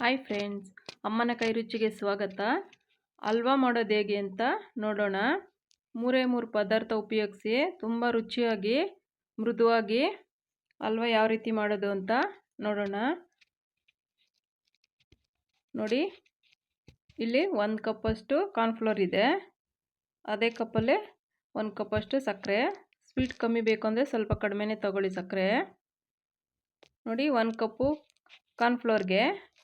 Hi friends ಅಮ್ಮನ ಕೈ ರುಚಿಗೆ ಸ್ವಾಗತ. ಹಲ್ವಾ ಮಾಡೋದು ಹೇಗೆ ಅಂತ ನೋಡೋಣ. ಮೂರೇ ಮೂರು ಪದಾರ್ಥ ಉಪಯೋಗಿಸಿ ತುಂಬ ರುಚಿಯಾಗಿ, ಮೃದುವಾಗಿ ಹಲ್ವಾ ಯಾವ ರೀತಿ ಮಾಡೋದು ಅಂತ ನೋಡೋಣ. ನೋಡಿ. ಇಲ್ಲಿ ಒಂದು ಕಪ್ಪಷ್ಟು ಕಾರ್ನ್ಫ್ಲೋರ್ ಇದೆ. ಅದೇ ಕಪ್ಪಲ್ಲೇ ಒಂದು ಕಪ್ಪಷ್ಟು ಸಕ್ಕರೆ. ಸ್ವೀಟ್ ಕಮ್ಮಿ ಬೇಕು ಅಂದರೆ ಸ್ವಲ್ಪ ಕಡಿಮೆನೇ ತಗೊಳ್ಳಿ ಸಕ್ಕರೆ. ನೋಡಿ ಒಂದು ಕಪ್ಪು ಕಾರ್ನ್ಫ್ಲೋರ್ಗೆ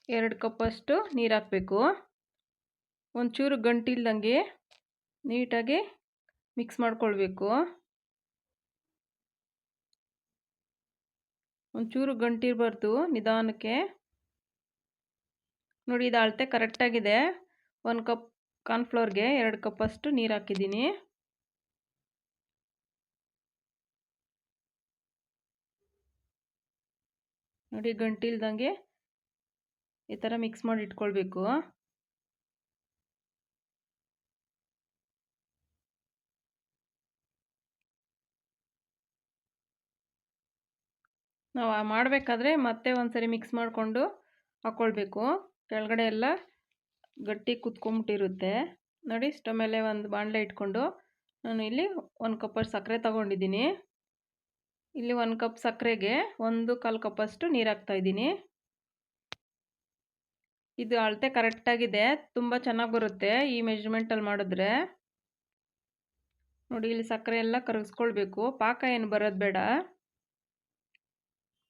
ಎರಡು ಕಪ್ಪಷ್ಟು ನೀರು ಹಾಕಬೇಕು. ಒಂಚೂರು ಗಂಟಿಲ್ದಂಗೆ ನೀಟಾಗಿ ಮಿಕ್ಸ್ ಮಾಡ್ಕೊಳ್ಬೇಕು. ಒಂಚೂರು ಗಂಟಿರಬಾರ್ದು ನಿಧಾನಕ್ಕೆ. ನೋಡಿ, ಇದು ಅಳತೆ ಕರೆಕ್ಟಾಗಿದೆ ಒಂದು ಕಪ್ ಕಾರ್ನ್ಫ್ಲೋರ್ಗೆ ಎರಡು ಕಪ್ಪಷ್ಟು ನೀರು ಹಾಕಿದ್ದೀನಿ. ನೋಡಿ ಗಂಟಿಲ್ದಂಗೆ ಈ ಥರ ಮಿಕ್ಸ್ ಮಾಡಿ ಇಟ್ಕೊಳ್ಬೇಕು. ನಾವು ಮಾಡಬೇಕಾದ್ರೆ ಮತ್ತೆ ಒಂದ್ಸರಿ ಮಿಕ್ಸ್ ಮಾಡಿಕೊಂಡು ಹಾಕ್ಕೊಳ್ಬೇಕು ಕೆಳಗಡೆ ಎಲ್ಲ ಗಟ್ಟಿ ಕುತ್ಕೊಂಬಿಟ್ಟಿರುತ್ತೆ. ನೋಡಿ ಸ್ಟವ್ ಮೇಲೆ ಒಂದು ಬಾಣಲೆ ಇಟ್ಕೊಂಡು ನಾನು ಇಲ್ಲಿ ಒಂದು ಕಪ್ಪಷ್ಟು ಸಕ್ಕರೆ ತಗೊಂಡಿದ್ದೀನಿ. ಇಲ್ಲಿ ಒಂದು ಕಪ್ ಸಕ್ಕರೆಗೆ ಒಂದು ಕಾಲು ಕಪ್ಪಷ್ಟು ನೀರು ಹಾಕ್ತಾಯಿದ್ದೀನಿ ಇದು ಅಳತೆ ಕರೆಕ್ಟಾಗಿದೆ ತುಂಬ ಚೆನ್ನಾಗಿ ಬರುತ್ತೆ ಈ ಮೆಜರ್ಮೆಂಟಲ್ಲಿ ಮಾಡಿದ್ರೆ. ನೋಡಿ, ಇಲ್ಲಿ ಸಕ್ಕರೆ ಎಲ್ಲ ಕರಗಿಸ್ಕೊಳ್ಬೇಕು. ಪಾಕ ಏನು ಬರೋದು ಬೇಡ.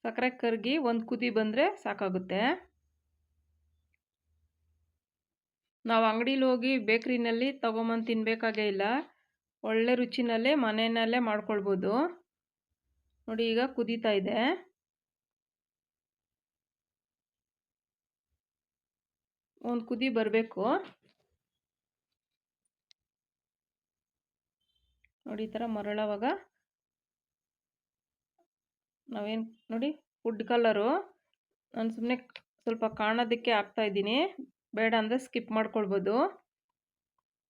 ಸಕ್ಕರೆ ಕರಗಿ ಒಂದು ಕುದಿ ಬಂದರೆ ಸಾಕಾಗುತ್ತೆ. ನಾವು ಅಂಗಡೀಲಿ ಹೋಗಿ ಬೇಕ್ರಿನಲ್ಲಿ ತೊಗೊಂಬಂದು ತಿನ್ನಬೇಕಾಗೇ ಇಲ್ಲ. ಒಳ್ಳೆ ರುಚಿನಲ್ಲೇ ಮನೆಯಲ್ಲೇ ಮಾಡ್ಕೊಳ್ಬೋದು. ನೋಡಿ, ಈಗ ಕುದೀತಾ ಇದೆ. ಒಂದು ಕುದಿ ಬರಬೇಕು. ನೋಡಿ ಈ ಥರ ಮರಳವಾಗ ನಾವೇನು ನೋಡಿ ಫುಡ್ ಕಲರು ನಾನು ಸುಮ್ಮನೆ ಸ್ವಲ್ಪ ಕಾಣೋದಕ್ಕೆ ಇದ್ದೀನಿ. ಬೇಡ ಅಂದರೆ ಸ್ಕಿಪ್ ಮಾಡ್ಕೊಳ್ಬೋದು.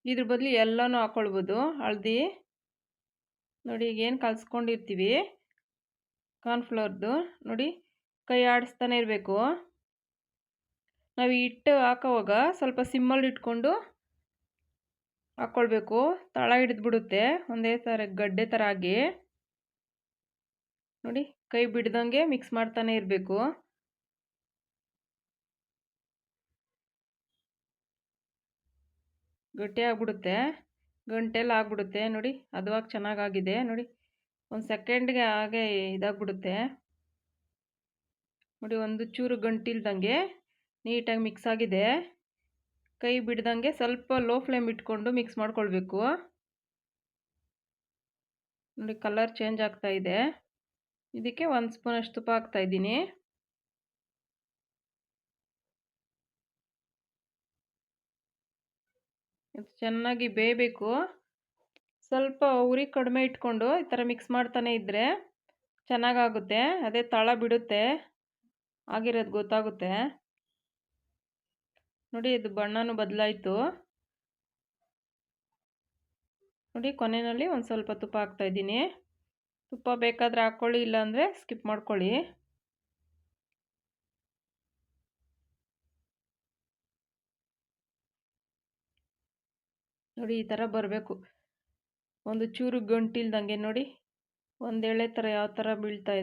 ಇದ್ರ ಬದಲು ಎಲ್ಲನೂ ಹಾಕ್ಕೊಳ್ಬೋದು ಹಳದಿ. ನೋಡಿ ಈಗ ಏನು ಕಲಿಸ್ಕೊಂಡಿರ್ತೀವಿ? ಕಾರ್ನ್ಫ್ಲವರ್ದು ನೋಡಿ ಕೈ ಆಡಿಸ್ತಾನೆ ಇರಬೇಕು. ನಾವು ಹಿಟ್ಟು ಹಾಕೋವಾಗ ಸ್ವಲ್ಪ ಸಿಮ್ಮಲ್ಲಿ ಇಟ್ಕೊಂಡು ಹಾಕ್ಕೊಳ್ಬೇಕು ತಳ ಹಿಡಿದ್ಬಿಡುತ್ತೆ. ಒಂದೇ ಥರ ಗಡ್ಡೆ ಥರ ಆಗಿ. ನೋಡಿ, ಕೈ ಬಿಡ್ದಂಗೆ ಮಿಕ್ಸ್ ಮಾಡ್ತಾನೆ ಇರಬೇಕು. ಗಟ್ಟಿ ಆಗ್ಬಿಡುತ್ತೆ. ಗಂಟೆಲ್ಲ ಆಗ್ಬಿಡುತ್ತೆ. ನೋಡಿ, ಅದುವಾಗಿ ಚೆನ್ನಾಗಾಗಿದೆ. ನೋಡಿ, ಒಂದು ಸೆಕೆಂಡ್ಗೆ ಹಾಗೆ ಇದಾಗ್ಬಿಡುತ್ತೆ. ನೋಡಿ, ಒಂದು ಚೂರು ಗಂಟಿಲ್ದಂಗೆ ನೀಟಾಗಿ ಮಿಕ್ಸ್ ಆಗಿದೆ ಕೈ ಬಿಡ್ದಂಗೆ ಸ್ವಲ್ಪ ಲೋ ಫ್ಲೇಮ್ ಇಟ್ಕೊಂಡು ಮಿಕ್ಸ್ ಮಾಡ್ಕೊಳ್ಬೇಕು. ನೋಡಿ ಕಲರ್ ಚೇಂಜ್ ಆಗ್ತಾ ಇದೆ. ಇದಕ್ಕೆ ಒಂದು ಸ್ಪೂನಷ್ಟು ತುಪ್ಪ ಹಾಕ್ತಾ ಇದ್ದೀನಿ. ಚೆನ್ನಾಗಿ ಬೇಯಬೇಕು. ಸ್ವಲ್ಪ ಉರಿ ಕಡಿಮೆ ಇಟ್ಕೊಂಡು ಈ ಥರ ಮಿಕ್ಸ್ ಮಾಡ್ತಾನೆ ಇದ್ದರೆ ಚೆನ್ನಾಗಾಗುತ್ತೆ. ಅದೇ ತಳ ಬಿಡುತ್ತೆ. ಆಗಿರೋದು ಗೊತ್ತಾಗುತ್ತೆ. ನೋಡಿ ಇದು ಬಣ್ಣನು ಬದಲಾಯಿತು. ನೋಡಿ ಕೊನೆಯಲ್ಲಿ ಒಂದು ಸ್ವಲ್ಪ ತುಪ್ಪ ಹಾಕ್ತಾಯಿದ್ದೀನಿ ತುಪ್ಪ ಬೇಕಾದರೆ ಹಾಕ್ಕೊಳ್ಳಿ ಇಲ್ಲಾಂದರೆ ಸ್ಕಿಪ್ ಮಾಡ್ಕೊಳ್ಳಿ. ನೋಡಿ ಈ ಥರ ಬರಬೇಕು. ಒಂದು ಚೂರು ಗಂಟಿಲ್ದಂಗೆ ನೋಡಿ, ಒಂದು ಎಳೆ ಥರ ಯಾವ ಥರ ಬೀಳ್ತಾ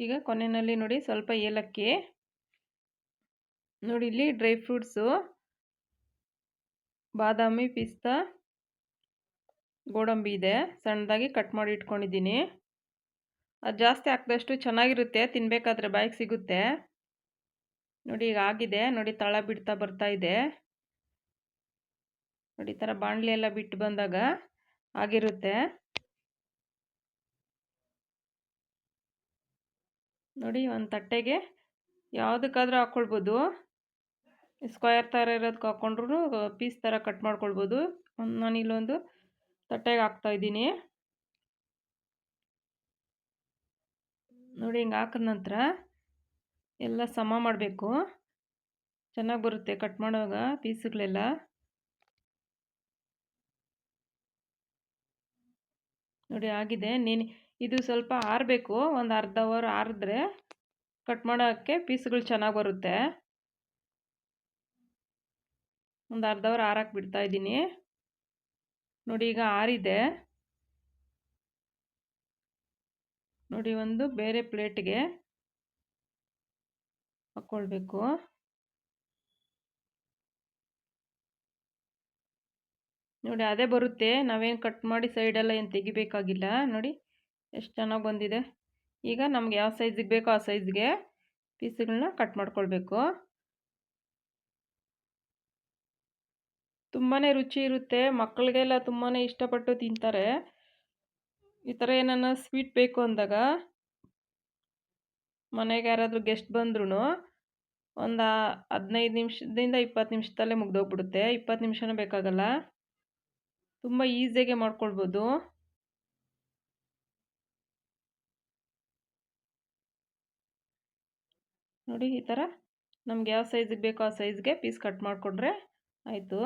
ಈಗ ಕೊನೆಯಲ್ಲಿ ನೋಡಿ ಸ್ವಲ್ಪ ಏಲಕ್ಕಿ. ನೋಡಿ ಇಲ್ಲಿ ಡ್ರೈ ಫ್ರೂಟ್ಸು. ಬಾದಾಮಿ ಪಿಸ್ತಾ. ಗೋಡಂಬಿ ಇದೆ. ಸಣ್ಣದಾಗಿ ಕಟ್ ಮಾಡಿ ಇಟ್ಕೊಂಡಿದ್ದೀನಿ. ಅದು ಜಾಸ್ತಿ ಹಾಕಿದಷ್ಟು ಚೆನ್ನಾಗಿರುತ್ತೆ ತಿನ್ನಬೇಕಾದ್ರೆ ಬಾಯಿಗೆ ಸಿಗುತ್ತೆ. ನೋಡಿ ಈಗ ಆಗಿದೆ. ನೋಡಿ ತಳ ಬಿಡ್ತಾ ಬರ್ತಾ ಇದೆ. ನೋಡಿ ಈ ಥರ ಬಾಣಲಿ ಎಲ್ಲ ಬಿಟ್ಟು ಬಂದಾಗ ಆಗಿರುತ್ತೆ. ನೋಡಿ, ಒಂದು ತಟ್ಟೆಗೆ ಯಾವುದಕ್ಕಾದ್ರೂ ಹಾಕ್ಕೊಳ್ಬೋದು ಸ್ಕ್ವಯರ್ ಥರ ಇರೋದಕ್ಕೆ ಹಾಕ್ಕೊಂಡ್ರು ಪೀಸ್ ಥರ ಕಟ್ ಮಾಡ್ಕೊಳ್ಬೋದು. ನಾನು ಇಲ್ಲೊಂದು ತಟ್ಟೆಗೆ ಹಾಕ್ತಾಯಿದ್ದೀನಿ ನೋಡಿ, ಹಿಂಗೆ ಹಾಕಿದ ನಂತರ ಎಲ್ಲ ಸಮ ಮಾಡಬೇಕು. ಚೆನ್ನಾಗಿ ಬರುತ್ತೆ ಕಟ್ ಮಾಡುವಾಗ ಪೀಸ್ಗಳೆಲ್ಲ. ನೋಡಿ, ಆಗಿದೆ. ನೀನು ಇದು ಸ್ವಲ್ಪ ಆರಬೇಕು, ಒಂದು ಅರ್ಧ ಅವರ್ ಆರಿದ್ರೆ ಕಟ್ ಮಾಡೋಕ್ಕೆ ಪೀಸ್ಗಳು ಚೆನ್ನಾಗಿ ಬರುತ್ತೆ. ಒಂದು ಅರ್ಧ ಅವರ್ ಆರಕ್ಕೆ ಬಿಡ್ತಾ ಇದ್ದೀನಿ. ನೋಡಿ ಈಗ ಆರಿದೆ. ನೋಡಿ ಒಂದು ಬೇರೆ ಪ್ಲೇಟ್ಗೆ ಹಾಕ್ಕೊಳ್ಬೇಕು ನೋಡಿ ಅದೇ ಬರುತ್ತೆ, ನಾವೇನು ಕಟ್ ಮಾಡಿ ಸೈಡೆಲ್ಲ ಏನು ತೆಗಿಬೇಕಾಗಿಲ್ಲ. ನೋಡಿ. ಎಷ್ಟು ಚೆನ್ನಾಗಿ ಬಂದಿದೆ. ಈಗ ನಮ್ಗೆ ಯಾವ ಸೈಜಿಗೆ ಬೇಕೋ ಆ ಸೈಜ್ಗೆ ಪೀಸ್ಗಳನ್ನ ಕಟ್ ಮಾಡ್ಕೊಳ್ಬೇಕು. ತುಂಬಾ ರುಚಿ ಇರುತ್ತೆ. ಮಕ್ಕಳಿಗೆಲ್ಲ ತುಂಬಾ ಇಷ್ಟಪಟ್ಟು ತಿಂತಾರೆ. ಈ ಥರ ಏನನ್ನ ಸ್ವೀಟ್ ಬೇಕು ಅಂದಾಗ ಮನೆಗೆ ಯಾರಾದರೂ ಗೆಸ್ಟ್ ಬಂದ್ರೂ ಒಂದು ಹದಿನೈದು ನಿಮಿಷದಿಂದ ಇಪ್ಪತ್ತು ನಿಮಿಷದಲ್ಲೇ ಮುಗ್ದೋಗ್ಬಿಡುತ್ತೆ. ಇಪ್ಪತ್ತು ನಿಮಿಷನೂ ಬೇಕಾಗಲ್ಲ. ತುಂಬ ಈಸಿಯಾಗೆ ಮಾಡ್ಕೊಳ್ಬೋದು. ನೋಡಿ ಈ ಥರ ನಮ್ಗೆ ಯಾವ ಸೈಜಿಗೆ ಬೇಕೋ ಆ ಸೈಜ್ಗೆ ಪೀಸ್ ಕಟ್ ಮಾಡಿಕೊಂಡ್ರೆ ಆಯಿತು.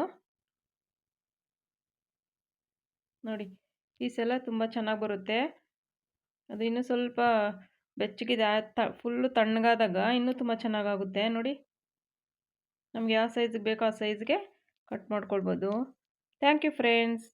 ನೋಡಿ ಪೀಸ್ ಎಲ್ಲ ತುಂಬ ಚೆನ್ನಾಗಿ ಬರುತ್ತೆ. ಅದು ಇನ್ನೂ ಸ್ವಲ್ಪ ಬೆಚ್ಚಗಿದೆ ತ ಫುಲ್ಲು ತಣ್ಣಗಾದಾಗ ಇನ್ನೂ ತುಂಬ ಚೆನ್ನಾಗಾಗುತ್ತೆ ನೋಡಿ, ನಮ್ಗೆ ಯಾವ ಸೈಜಿಗೆ ಬೇಕೋ ಆ ಸೈಜ್ಗೆ ಕಟ್ ಮಾಡ್ಕೊಳ್ಬೋದು. Thank you friends